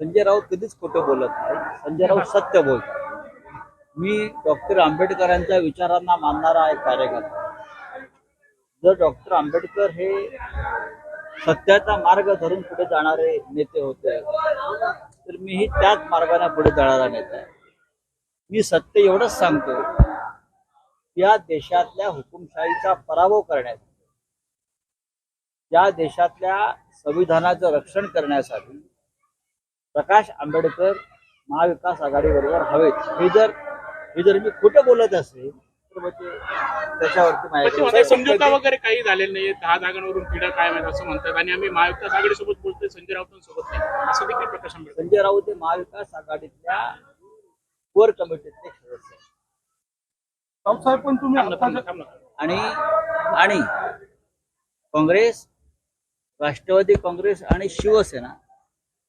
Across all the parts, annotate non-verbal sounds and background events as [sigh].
संजय राऊत कधीच खोटं बोलत नाही. संजय राऊत सत्य बोलतात मी डॉक्टर आंबेडकरांच्या विचारांना मानणारा एक कार्यकर्ता. जर डॉक्टर आंबेडकर हे सत्याचा मार्ग धरून पुढे जाणारे नेते होते तर मीही त्याच मार्गाने पुढे जाणारा नेता आहे. मी सत्य एवढंच सांगतो या देशातल्या हुकुमशाहीचा पराभव करण्यासाठी या देशातल्या संविधानाचं रक्षण करण्यासाठी प्रकाश आंबेडकर महाविकास आघाडीबरोबर हवेत. हे जर हे जर मी खोटं बोलत असेल तर म्हणजे त्याच्यावरती पण ते माझ्याकडे म्हणतात समझोता वगैरे काही झालेलं नाहीये. दहा जागांवरून पिढा कायम आहेत असं म्हणतात. आणि आम्ही महाविकास आघाडीसोबत बोलतोय संजय राऊतांसोबत नाही. असं देखील प्रकाश आंबेडकर संजय राऊत हे महाविकास आघाडीतल्या कोर कमिटीतले सदस्य आहेत. राऊतसाहेब पण तुम्ही थांब ना, थांब ना, आत्ताच्या- थांब ना. आणि आणि काँग्रेस राष्ट्रवादी काँग्रेस आणि शिवसेना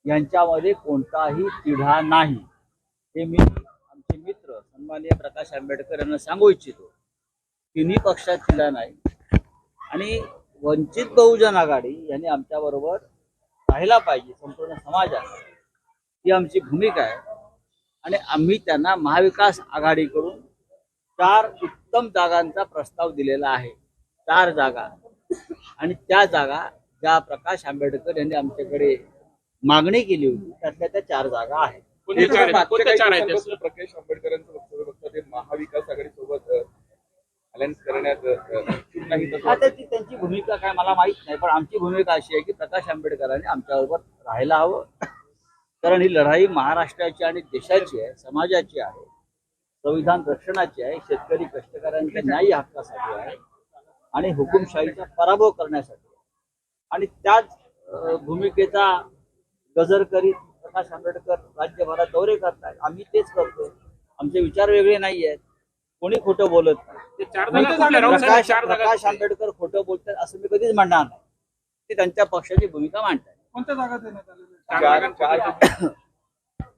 यांच्यामध्ये कोणताही तिढा नाही. हे मी आमचे मित्र सन्माननीय प्रकाश आंबेडकर यांना सांगू इच्छितो. तिन्ही पक्षात तिढा नाही. आणि वंचित बहुजन आघाडी यांनी आमच्याबरोबर राहिला पाहिजे संपूर्ण समाजात. ही आमची भूमिका आहे. आणि आम्ही त्यांना महाविकास आघाडीकडून चार उत्तम जागांचा प्रस्ताव दिलेला आहे. चार जागा. आणि त्या जागा ज्या प्रकाश आंबेडकर यांनी आमच्याकडे मागणी केली होती त्यातल्या त्या चार जागा आहेत. कोणत्या चार प्रकाश आंबेडकरांचं वक्तव्य बघता ते महाविकास आघाडी सोबत अलायन्स करण्यात अ, इच्छुक आता ती त्यांची भूमिका काय मला माहीत नाही पण आमची भूमिका अशी आहे की प्रकाश आंबेडकरांनी आमच्याबरोबर राहायला हवं. कारण ही लढाई महाराष्ट्राची आणि देशाची आहे समाजाची आहे संविधान रक्षणाची आहे शेतकरी कष्टकऱ्यांच्या न्याय्य हक्कासाठी आहे आणि हुकुमशाहीचा पराभव करण्यासाठी आहे. आणि त्याच अं, भूमिकेचा गजर करीत प्रकाश आंबेडकर राज्यभरात दौरे करतात आम्ही तेच करतो आमचे विचार वेगळे नाही आहेत कोणी खोटं बोलत नाही. प्रकाश? आंबेडकर खोटं बोलतात असं मी कधीच म्हणणार नाही. ते त्यांच्या पक्षाची भूमिका मांडतात कोणत्या जागा देण्यात आलेल्या [coughs]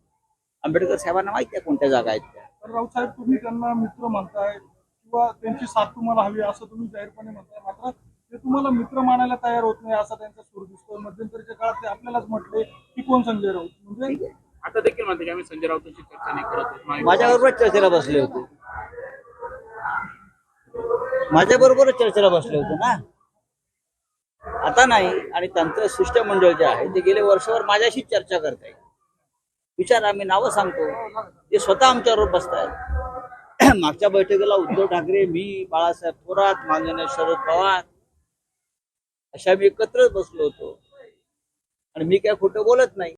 आंबेडकर साहेबांना माहिती आहे कोणत्या जागा आहेत त्या. तर राऊतसाहेब तुम्ही त्यांना मित्र म्हणताय किंवा त्यांची साथ तुम्हाला हवी असं तुम्ही जाहीरपणे म्हणताय. मात्र ते तुम्हाला मित्र मानायला तयार होत नाही असा त्यांचा सूर दिसतो मध्यंतरीच्या काळात ते आपल्यालाच म्हटले कोण संजय राऊत? म्हणजे आता देखील म्हणते की आम्ही संजय राऊतांची चर्चा नाही करत आहोत. चर्चेला बसले होते. माझ्याबरोबरच चर्चेला बसले होते ना. आता नाही आणि त्यांचं शिष्टमंडळ जे आहे ते गेले वर्षभर माझ्याशीच चर्चा करत आहे. विचार आम्ही नावं सांगतो. ते स्वतः आमच्याबरोबर बसतायत. मागच्या बैठकीला उद्धव ठाकरे मी बाळासाहेब थोरात माननीय शरद पवार अशा मी एकत्रच बसलो होतो. आणि मी काय खोटं बोलत नाही.